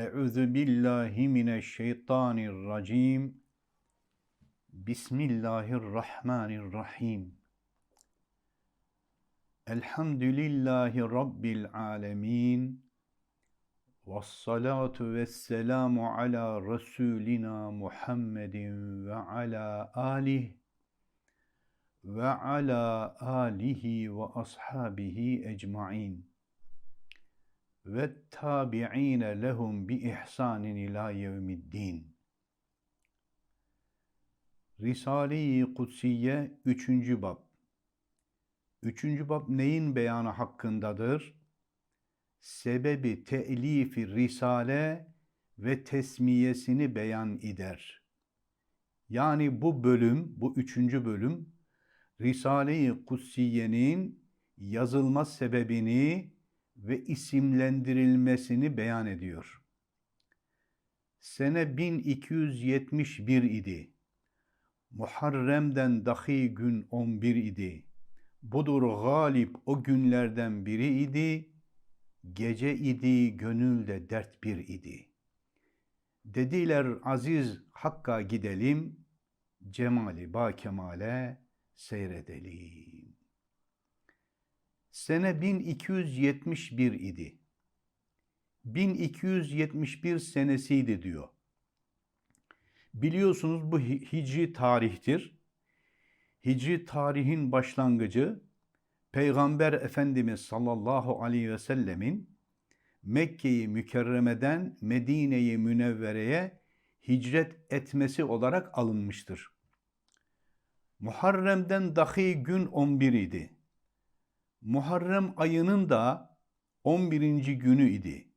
Euzu billahi mineşşeytanirracim. Bismillahirrahmanirrahim. Elhamdülillahi Rabbil alemin. Vessalatu vesselamu ala Resulina Muhammedin ve ala alih ve ala alihi ve ashabihi ecmain ve tabi'ine lehum bi ihsanin ila yevmiddin. Risale-i Kutsiye 3. bab. 3. bab neyin beyanı hakkındadır? Sebebi te'lifi risale ve tesmiyesini beyan eder. Yani bu bölüm, bu üçüncü bölüm, Risale-i Kutsiye'nin yazılma sebebini ve isimlendirilmesini beyan ediyor. Sene 1271 idi. Muharrem'den dahi gün 11 idi. Budur galip o günlerden biri idi. Gece idi, gönülde dert bir idi. Dediler aziz Hakk'a gidelim, cemali ba kemale seyredelim. Sene 1271 idi. 1271 senesiydi diyor. Biliyorsunuz bu hicri tarihtir. Hicri tarihin başlangıcı Peygamber Efendimiz sallallahu aleyhi ve sellemin Mekke'yi mükerremeden Medine'yi münevvereye hicret etmesi olarak alınmıştır. Muharrem'den dahi gün 11 idi. Muharrem ayının da 11. günü idi.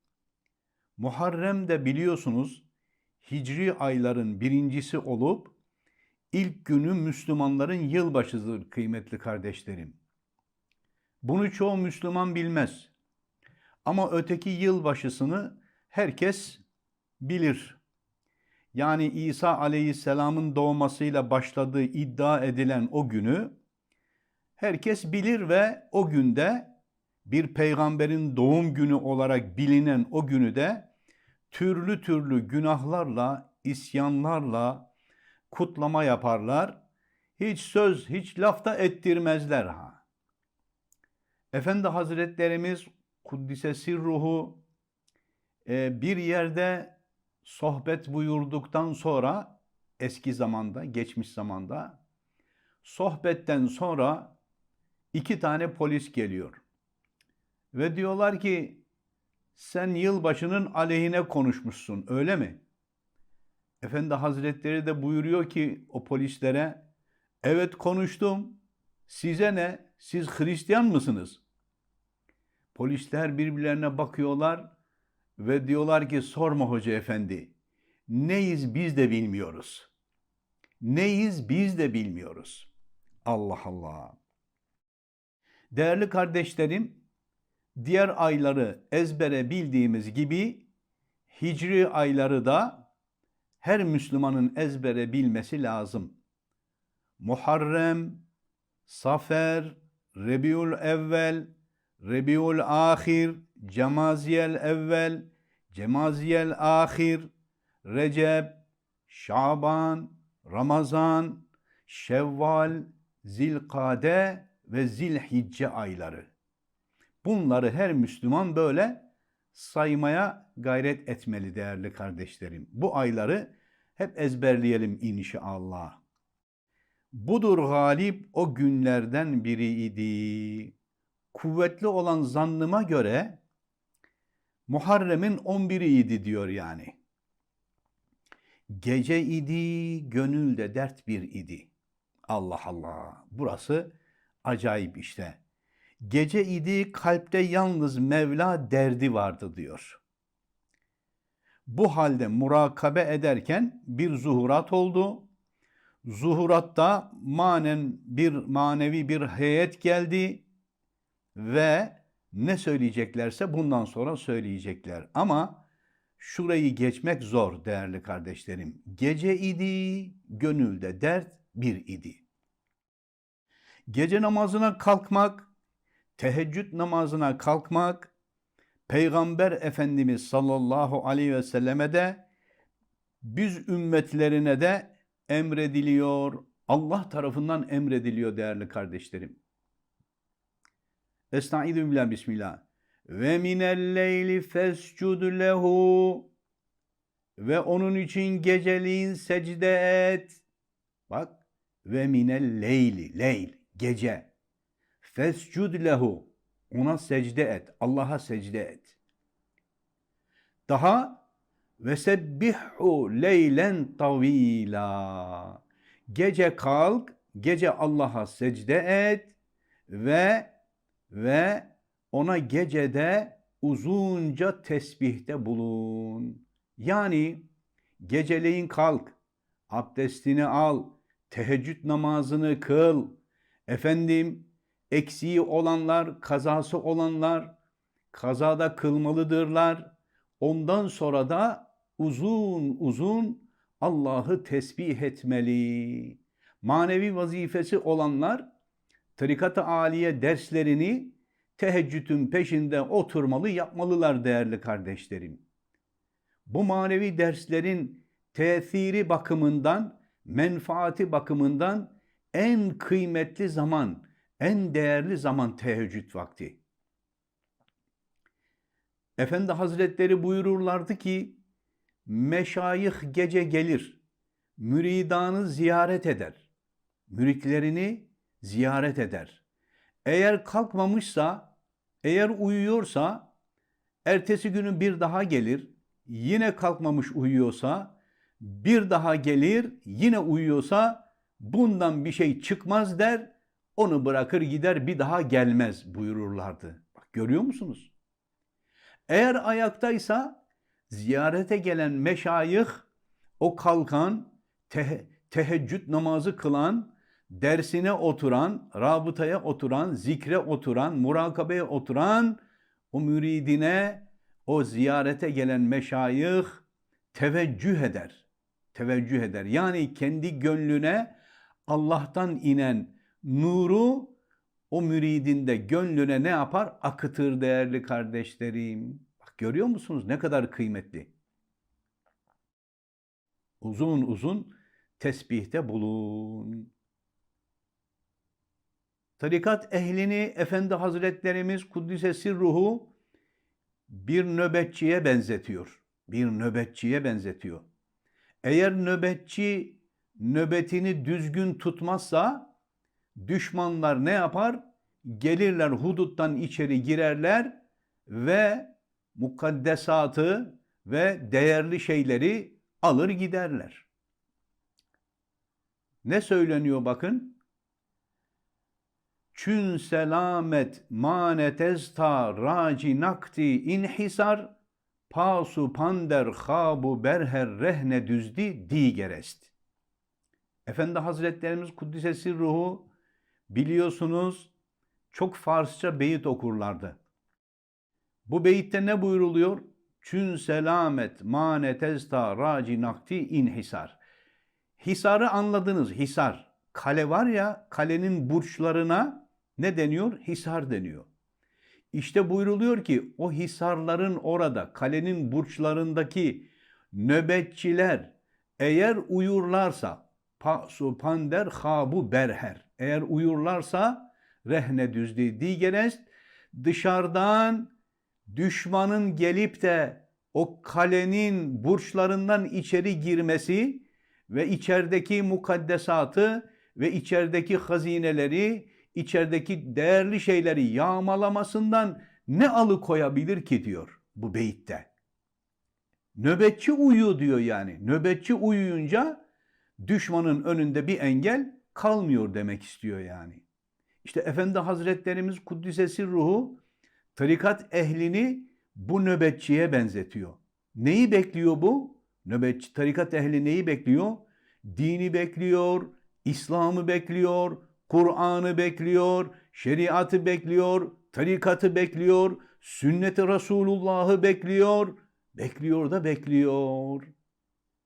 Muharrem de biliyorsunuz Hicri ayların birincisi olup ilk günü Müslümanların yılbaşıdır kıymetli kardeşlerim. Bunu çoğu Müslüman bilmez. Ama öteki yılbaşısını herkes bilir. Yani İsa Aleyhisselam'ın doğmasıyla başladığı iddia edilen o günü herkes bilir ve o günde bir peygamberin doğum günü olarak bilinen o günü de türlü türlü günahlarla, isyanlarla kutlama yaparlar. Hiç söz, hiç lafta ettirmezler ha. Efendi Hazretlerimiz Kuddise Sirruhu e, bir yerde sohbet buyurduktan sonra eski zamanda, geçmiş zamanda sohbetten sonra iki tane polis geliyor. Ve diyorlar ki sen yılbaşının aleyhine konuşmuşsun öyle mi? Efendi Hazretleri de buyuruyor ki o polislere evet konuştum. Size ne? Siz Hristiyan mısınız? Polisler birbirlerine bakıyorlar ve diyorlar ki sorma hoca efendi. Neyiz biz de bilmiyoruz. Neyiz biz de bilmiyoruz. Allah Allah. Değerli kardeşlerim, diğer ayları ezbere bildiğimiz gibi hicri ayları da her Müslümanın ezbere bilmesi lazım. Muharrem, Safer, Rebiul Evvel, Rebiul Ahir, Cemaziyel Evvel, Cemaziyel Ahir, Recep, Şaban, Ramazan, Şevval, Zilkade ve Zilhicce ayları. Bunları her Müslüman böyle saymaya gayret etmeli değerli kardeşlerim. Bu ayları hep ezberleyelim inşallah. Budur galip o günlerden biriydi. Kuvvetli olan zannıma göre Muharrem'in 11'i idi diyor yani. Gece idi, gönülde dert bir idi. Allah Allah. Burası acayip işte. Gece idi kalpte yalnız Mevla derdi vardı diyor. Bu halde murakabe ederken bir zuhurat oldu. Zuhuratta manen bir manevi bir heyet geldi ve ne söyleyeceklerse bundan sonra söyleyecekler. Ama şurayı geçmek zor değerli kardeşlerim. Gece idi, gönülde dert bir idi. Gece namazına kalkmak, teheccüd namazına kalkmak, Peygamber Efendimiz sallallahu aleyhi ve selleme de biz ümmetlerine de emrediliyor. Allah tarafından emrediliyor değerli kardeşlerim. Estaizu billah bismillah. Ve minel leyli fescud lehu ve onun için geceliğin secde et. Bak ve minel leyli leyl gece fescud lehu ona secde et. Allah'a secde et. Daha ve sebbihu leylen tavila. Gece kalk, gece Allah'a secde et ve ve ona gecede uzunca tesbihte bulun. Yani geceleyin kalk, abdestini al, teheccüd namazını kıl. Efendim eksiği olanlar, kazası olanlar kazada kılmalıdırlar. Ondan sonra da uzun uzun Allah'ı tesbih etmeli. Manevi vazifesi olanlar tarikat-ı aliye derslerini teheccüdün peşinde oturmalı yapmalılar değerli kardeşlerim. Bu manevi derslerin tesiri bakımından, menfaati bakımından en kıymetli zaman, en değerli zaman teheccüd vakti. Efendi Hazretleri buyururlardı ki, meşayih gece gelir, müridanı ziyaret eder, müritlerini ziyaret eder. Eğer kalkmamışsa, eğer uyuyorsa, ertesi günü bir daha gelir, yine kalkmamış uyuyorsa, bir daha gelir, yine uyuyorsa, bundan bir şey çıkmaz der, onu bırakır gider bir daha gelmez buyururlardı. Bak görüyor musunuz? Eğer ayaktaysa ziyarete gelen meşayih o kalkan te- teheccüd namazı kılan dersine oturan, rabıtaya oturan, zikre oturan, murakabeye oturan o müridine o ziyarete gelen meşayih teveccüh eder. Teveccüh eder. Yani kendi gönlüne Allah'tan inen nuru o müridinde gönlüne ne yapar? Akıtır değerli kardeşlerim. Bak görüyor musunuz ne kadar kıymetli? Uzun uzun tesbihte bulun. Tarikat ehlini Efendi Hazretlerimiz Kuddise ruhu bir nöbetçiye benzetiyor. Bir nöbetçiye benzetiyor. Eğer nöbetçi nöbetini düzgün tutmazsa düşmanlar ne yapar? Gelirler huduttan içeri girerler ve mukaddesatı ve değerli şeyleri alır giderler. Ne söyleniyor bakın? Çün selamet manetezta raci nakti inhisar pasu pander habu berher rehne düzdi digerest. Efendi Hazretlerimiz Kuddisesi ruhu biliyorsunuz çok Farsça beyit okurlardı. Bu beyitte ne buyuruluyor? Çün selamet manetezta raci nakti inhisar. Hisarı anladınız, hisar. Kale var ya, kalenin burçlarına ne deniyor? Hisar deniyor. İşte buyruluyor ki o hisarların orada, kalenin burçlarındaki nöbetçiler eğer uyurlarsa, pasu pander habu berher, eğer uyurlarsa rehne düzdi digerest, dışarıdan düşmanın gelip de o kalenin burçlarından içeri girmesi ve içerideki mukaddesatı ve içerideki hazineleri, içerideki değerli şeyleri yağmalamasından ne alıkoyabilir ki diyor bu beyitte. Nöbetçi uyu diyor yani. Nöbetçi uyuyunca düşmanın önünde bir engel kalmıyor demek istiyor yani. İşte Efendi Hazretlerimiz Kuddisesi ruhu tarikat ehlini bu nöbetçiye benzetiyor. Neyi bekliyor bu? Nöbetçi tarikat ehli neyi bekliyor? Dini bekliyor, İslam'ı bekliyor, Kur'an'ı bekliyor, şeriatı bekliyor, tarikatı bekliyor, sünnet-i Resulullah'ı bekliyor, bekliyor da bekliyor.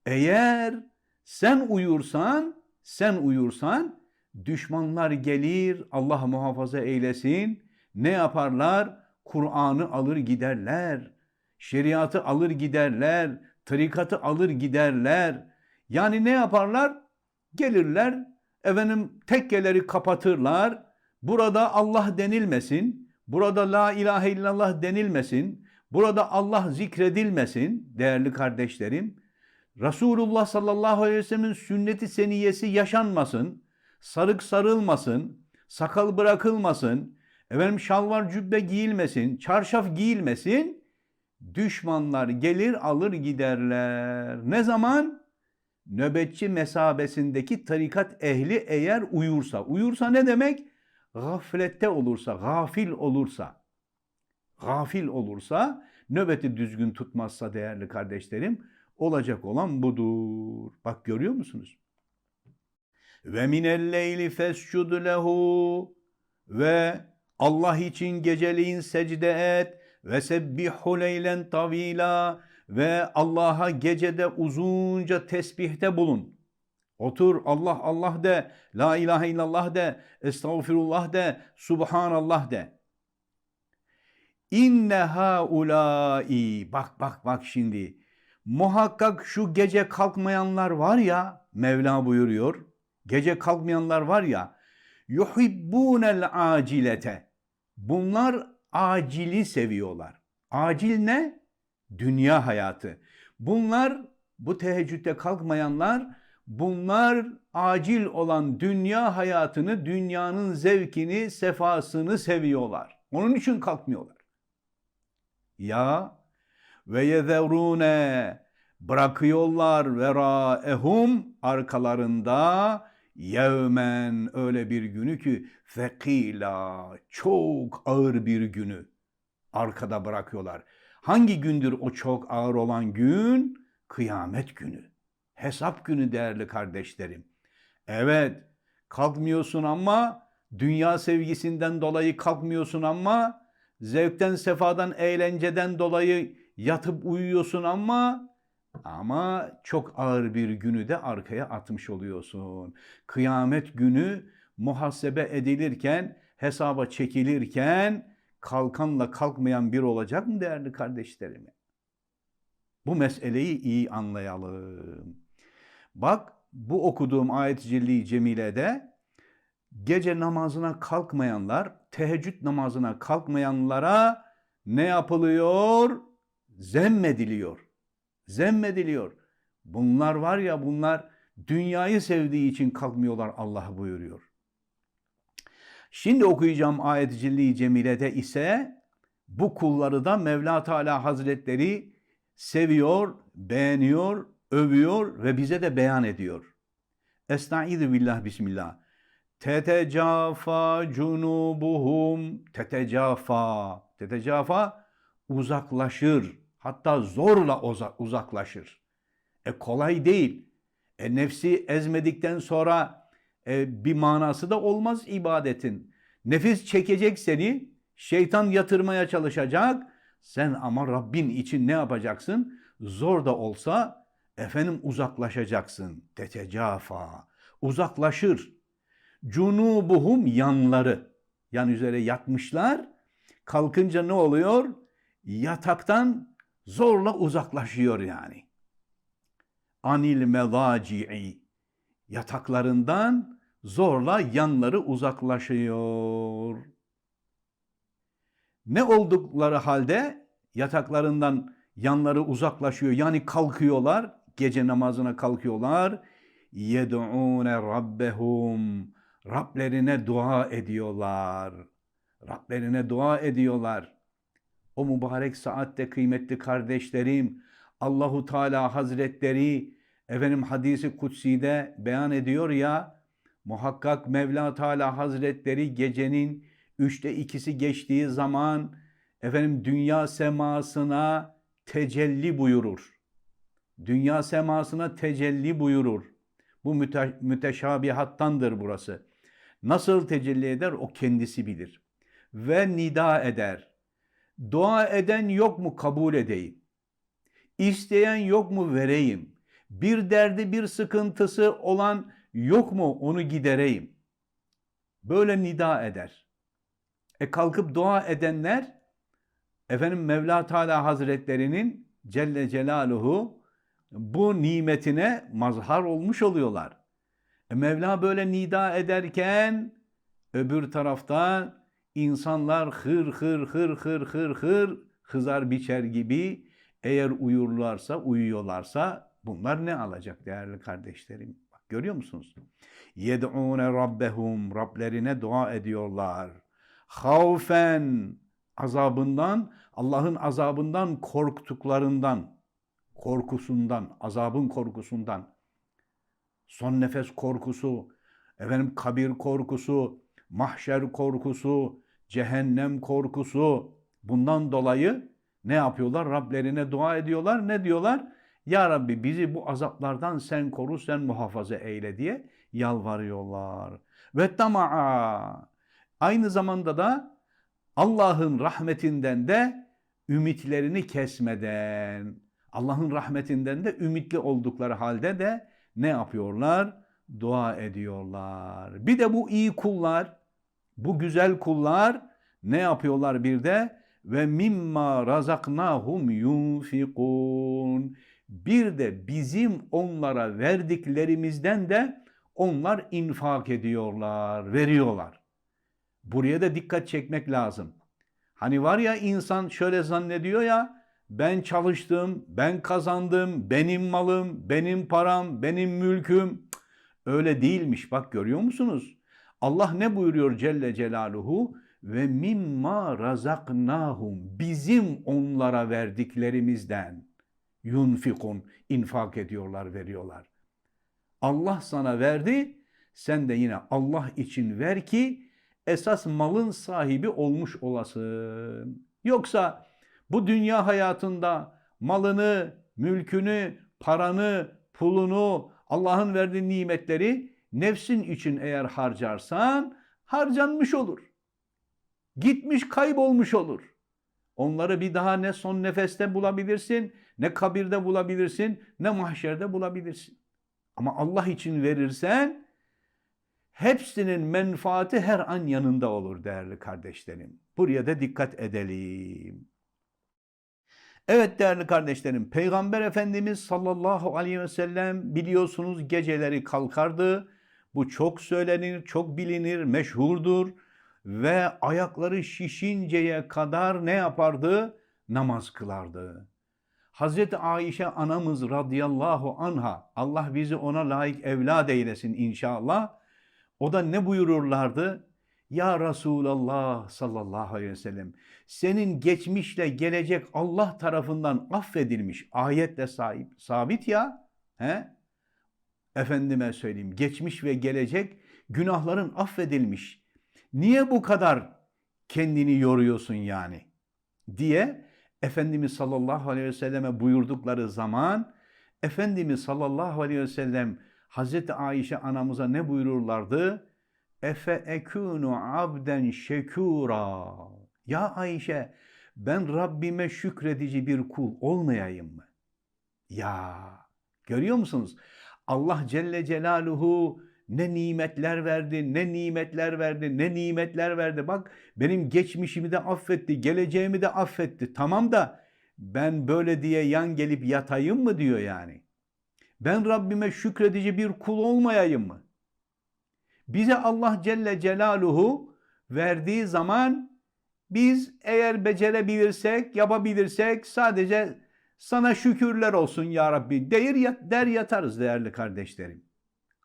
Eğer sen uyursan, sen uyursan düşmanlar gelir, Allah muhafaza eylesin, ne yaparlar? Kur'an'ı alır giderler. Şeriatı alır giderler. Tarikatı alır giderler. Yani ne yaparlar? Gelirler, efendim tekkeleri kapatırlar. Burada Allah denilmesin. Burada la ilahe illallah denilmesin. Burada Allah zikredilmesin değerli kardeşlerim. Resulullah sallallahu aleyhi ve sellem'in sünneti seniyesi yaşanmasın. Sarık sarılmasın. Sakal bırakılmasın. Efendim şalvar cübbe giyilmesin. Çarşaf giyilmesin. Düşmanlar gelir alır giderler. Ne zaman? Nöbetçi mesabesindeki tarikat ehli eğer uyursa. Uyursa ne demek? Gaflette olursa, gafil olursa. Gafil olursa, nöbeti düzgün tutmazsa değerli kardeşlerim, olacak olan budur. Bak görüyor musunuz? Ve minel leyli fescud lehu ve Allah için geceliğin secde et ve sebbihu leylen tavila ve Allah'a gecede uzunca tesbihte bulun. Otur Allah Allah de, la ilahe illallah de, estağfirullah de, subhanallah de. İnne haulâi, bak bak bak şimdi, muhakkak şu gece kalkmayanlar var ya, Mevla buyuruyor, gece kalkmayanlar var ya, yuhibbûnel acilete, bunlar acili seviyorlar. Acil ne? Dünya hayatı. Bunlar, bu teheccüde kalkmayanlar, bunlar acil olan dünya hayatını, dünyanın zevkini, sefasını seviyorlar. Onun için kalkmıyorlar. Ya ve yezerune bırakıyorlar veraehum arkalarında yevmen öyle bir günü ki fekila çok ağır bir günü arkada bırakıyorlar. Hangi gündür o çok ağır olan gün? Kıyamet günü. Hesap günü değerli kardeşlerim. Evet, kalkmıyorsun ama dünya sevgisinden dolayı kalkmıyorsun ama zevkten, sefadan, eğlenceden dolayı yatıp uyuyorsun ama ama çok ağır bir günü de arkaya atmış oluyorsun. Kıyamet günü muhasebe edilirken, hesaba çekilirken kalkanla kalkmayan bir olacak mı değerli kardeşlerim? Bu meseleyi iyi anlayalım. Bak bu okuduğum ayet-i cemilede gece namazına kalkmayanlar, teheccüd namazına kalkmayanlara ne yapılıyor? Zemmediliyor. Zemmediliyor. Bunlar var ya bunlar dünyayı sevdiği için kalkmıyorlar Allah buyuruyor. Şimdi okuyacağım ayet-i celli cemilede ise bu kulları da Mevla Teala Hazretleri seviyor, beğeniyor, övüyor ve bize de beyan ediyor. Estaizu billah bismillah. Tetecafa cunubuhum tetecafa. Tetecafa uzaklaşır. Hatta zorla uzaklaşır. E kolay değil. E nefsi ezmedikten sonra e, bir manası da olmaz ibadetin. Nefis çekecek seni, şeytan yatırmaya çalışacak. Sen ama Rabbin için ne yapacaksın? Zor da olsa efendim uzaklaşacaksın. Tetecafa. Uzaklaşır. Cunubuhum yanları. Yan üzere yatmışlar. Kalkınca ne oluyor? Yataktan zorla uzaklaşıyor yani. Anil mezaci'i. Yataklarından zorla yanları uzaklaşıyor. Ne oldukları halde yataklarından yanları uzaklaşıyor. Yani kalkıyorlar, gece namazına kalkıyorlar. Yed'ûne rabbehum. Rablerine dua ediyorlar. Rablerine dua ediyorlar. O mübarek saatte kıymetli kardeşlerim, Allahu Teala Hazretleri efendim hadisi kutsi'de beyan ediyor ya muhakkak Mevla Teala Hazretleri gecenin üçte ikisi geçtiği zaman efendim dünya semasına tecelli buyurur. Dünya semasına tecelli buyurur. Bu müte müteşabihattandır burası. Nasıl tecelli eder o kendisi bilir. Ve nida eder. Dua eden yok mu kabul edeyim. İsteyen yok mu vereyim. Bir derdi bir sıkıntısı olan yok mu onu gidereyim. Böyle nida eder. E kalkıp dua edenler efendim Mevla Teala Hazretlerinin Celle Celaluhu bu nimetine mazhar olmuş oluyorlar. E Mevla böyle nida ederken öbür taraftan insanlar hır hır hır hır hır hır hızar biçer gibi eğer uyurlarsa uyuyorlarsa bunlar ne alacak değerli kardeşlerim? Bak görüyor musunuz? Yed'ûne rabbehum Rablerine dua ediyorlar. Havfen azabından Allah'ın azabından korktuklarından korkusundan azabın korkusundan son nefes korkusu efendim kabir korkusu mahşer korkusu cehennem korkusu bundan dolayı ne yapıyorlar? Rablerine dua ediyorlar. Ne diyorlar? Ya Rabbi bizi bu azaplardan sen koru, sen muhafaza eyle diye yalvarıyorlar. Ve tama'a aynı zamanda da Allah'ın rahmetinden de ümitlerini kesmeden, Allah'ın rahmetinden de ümitli oldukları halde de ne yapıyorlar? Dua ediyorlar. Bir de bu iyi kullar, bu güzel kullar ne yapıyorlar bir de? Ve mimma razaknahum yunfikun. Bir de bizim onlara verdiklerimizden de onlar infak ediyorlar, veriyorlar. Buraya da dikkat çekmek lazım. Hani var ya insan şöyle zannediyor ya ben çalıştım, ben kazandım, benim malım, benim param, benim mülküm. Öyle değilmiş bak görüyor musunuz? Allah ne buyuruyor Celle Celaluhu? Ve mimma razaknahum bizim onlara verdiklerimizden yunfikun infak ediyorlar, veriyorlar. Allah sana verdi, sen de yine Allah için ver ki esas malın sahibi olmuş olasın. Yoksa bu dünya hayatında malını, mülkünü, paranı, pulunu, Allah'ın verdiği nimetleri nefsin için eğer harcarsan harcanmış olur. Gitmiş kaybolmuş olur. Onları bir daha ne son nefeste bulabilirsin, ne kabirde bulabilirsin, ne mahşerde bulabilirsin. Ama Allah için verirsen hepsinin menfaati her an yanında olur değerli kardeşlerim. Buraya da dikkat edelim. Evet değerli kardeşlerim, Peygamber Efendimiz sallallahu aleyhi ve sellem biliyorsunuz geceleri kalkardı. Bu çok söylenir, çok bilinir, meşhurdur ve ayakları şişinceye kadar ne yapardı? Namaz kılardı. Hazreti Ayşe anamız radıyallahu anha, Allah bizi ona layık evlad eylesin inşallah. O da ne buyururlardı? Ya Resulallah sallallahu aleyhi ve sellem senin geçmişle gelecek Allah tarafından affedilmiş ayetle sahip, sabit ya. He? Efendime söyleyeyim geçmiş ve gelecek günahların affedilmiş. Niye bu kadar kendini yoruyorsun yani? Diye Efendimiz sallallahu aleyhi ve selleme buyurdukları zaman Efendimiz sallallahu aleyhi ve sellem Hazreti Ayşe anamıza ne buyururlardı? Efe ekunu abden şekura. Ya Ayşe ben Rabbime şükredici bir kul olmayayım mı? Ya görüyor musunuz? Allah Celle Celaluhu ne nimetler verdi, ne nimetler verdi, ne nimetler verdi. Bak benim geçmişimi de affetti, geleceğimi de affetti. Tamam da ben böyle diye yan gelip yatayım mı diyor yani. Ben Rabbime şükredici bir kul olmayayım mı? Bize Allah Celle Celaluhu verdiği zaman biz eğer becerebilirsek, yapabilirsek sadece sana şükürler olsun ya Rabbi der, der yatarız değerli kardeşlerim.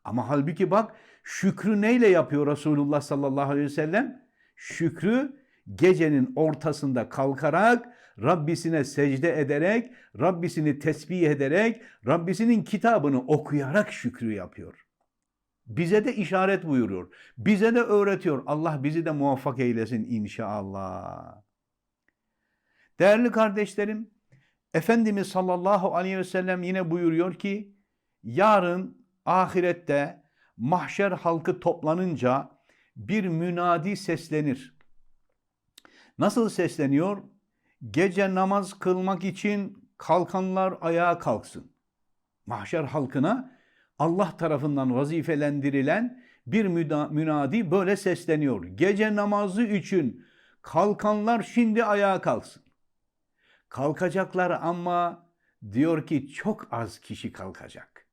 Ama halbuki bak şükrü neyle yapıyor Resulullah sallallahu aleyhi ve sellem? Şükrü gecenin ortasında kalkarak, Rabbisine secde ederek, Rabbisini tesbih ederek, Rabbisinin kitabını okuyarak şükrü yapıyor. Bize de işaret buyuruyor. Bize de öğretiyor. Allah bizi de muvaffak eylesin inşallah. Değerli kardeşlerim, Efendimiz sallallahu aleyhi ve sellem yine buyuruyor ki, yarın ahirette mahşer halkı toplanınca bir münadi seslenir. Nasıl sesleniyor? Gece namaz kılmak için kalkanlar ayağa kalksın. Mahşer halkına Allah tarafından vazifelendirilen bir münadi böyle sesleniyor. Gece namazı için kalkanlar şimdi ayağa kalksın. Kalkacaklar ama diyor ki çok az kişi kalkacak.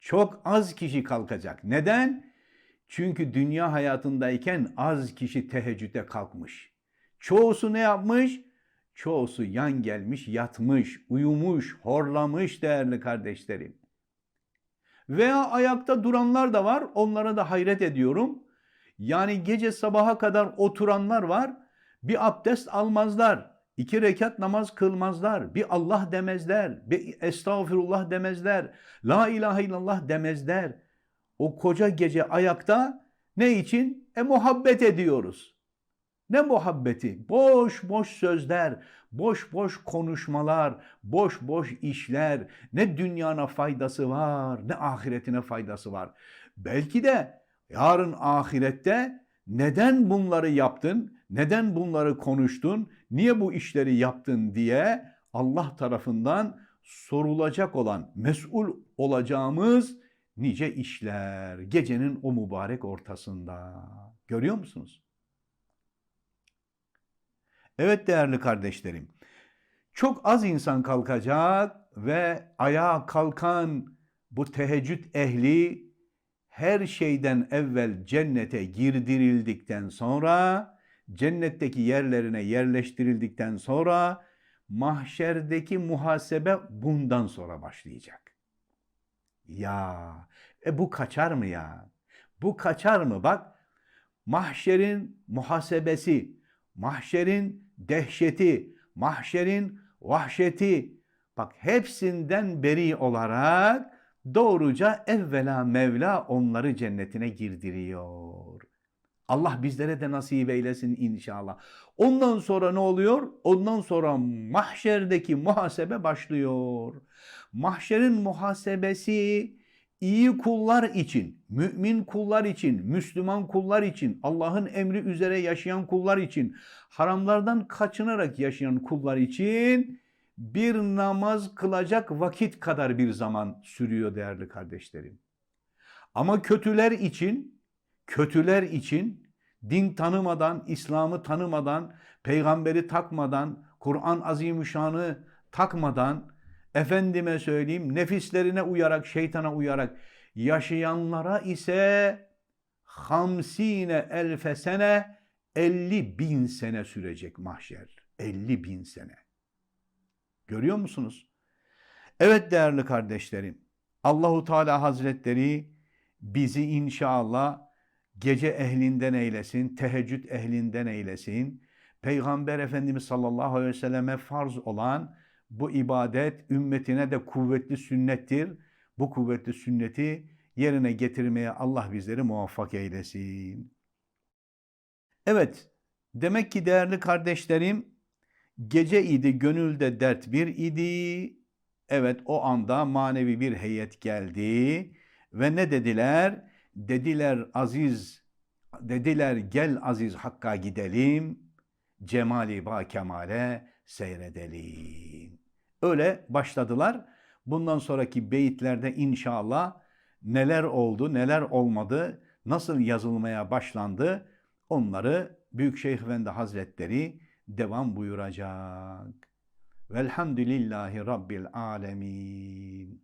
Çok az kişi kalkacak. Neden? Çünkü dünya hayatındayken az kişi teheccüde kalkmış. Çoğusu ne yapmış? Çoğusu yan gelmiş, yatmış, uyumuş, horlamış değerli kardeşlerim. Veya ayakta duranlar da var. Onlara da hayret ediyorum. Yani gece sabaha kadar oturanlar var. Bir abdest almazlar. İki rekat namaz kılmazlar. Bir Allah demezler. Bir estağfirullah demezler. La ilahe illallah demezler. O koca gece ayakta ne için? E muhabbet ediyoruz. Ne muhabbeti? Boş boş sözler, boş boş konuşmalar, boş boş işler. Ne dünyana faydası var, ne ahiretine faydası var. Belki de yarın ahirette neden bunları yaptın, neden bunları konuştun, niye bu işleri yaptın diye Allah tarafından sorulacak olan, mesul olacağımız nice işler gecenin o mübarek ortasında. Görüyor musunuz? Evet değerli kardeşlerim. Çok az insan kalkacak ve ayağa kalkan bu teheccüd ehli her şeyden evvel cennete girdirildikten sonra cennetteki yerlerine yerleştirildikten sonra mahşerdeki muhasebe bundan sonra başlayacak. Ya e bu kaçar mı ya? Bu kaçar mı? Bak mahşerin muhasebesi, mahşerin dehşeti, mahşerin vahşeti. Bak hepsinden beri olarak doğruca evvela Mevla onları cennetine girdiriyor. Allah bizlere de nasip eylesin inşallah. Ondan sonra ne oluyor? Ondan sonra mahşerdeki muhasebe başlıyor. Mahşerin muhasebesi iyi kullar için, mümin kullar için, Müslüman kullar için, Allah'ın emri üzere yaşayan kullar için, haramlardan kaçınarak yaşayan kullar için bir namaz kılacak vakit kadar bir zaman sürüyor değerli kardeşlerim. Ama kötüler için, kötüler için din tanımadan, İslam'ı tanımadan, peygamberi takmadan, Kur'an azimüşşanı takmadan, efendime söyleyeyim nefislerine uyarak, şeytana uyarak yaşayanlara ise hamsine elfe sene 50 bin sene sürecek mahşer. 50 bin sene. Görüyor musunuz? Evet değerli kardeşlerim. Allahu Teala Hazretleri bizi inşallah gece ehlinden eylesin, teheccüd ehlinden eylesin. Peygamber Efendimiz sallallahu aleyhi ve selleme farz olan bu ibadet ümmetine de kuvvetli sünnettir. Bu kuvvetli sünneti yerine getirmeye Allah bizleri muvaffak eylesin. Evet, demek ki değerli kardeşlerim, gece idi, gönülde dert bir idi. Evet, o anda manevi bir heyet geldi ve ne dediler? Dediler aziz, dediler gel aziz Hakk'a gidelim, cemali ba kemale seyredelim. Öyle başladılar. Bundan sonraki beyitlerde inşallah neler oldu, neler olmadı, nasıl yazılmaya başlandı onları Büyükşehir Efendi Hazretleri devam buyuracak. Velhamdülillahi Rabbil Alemin.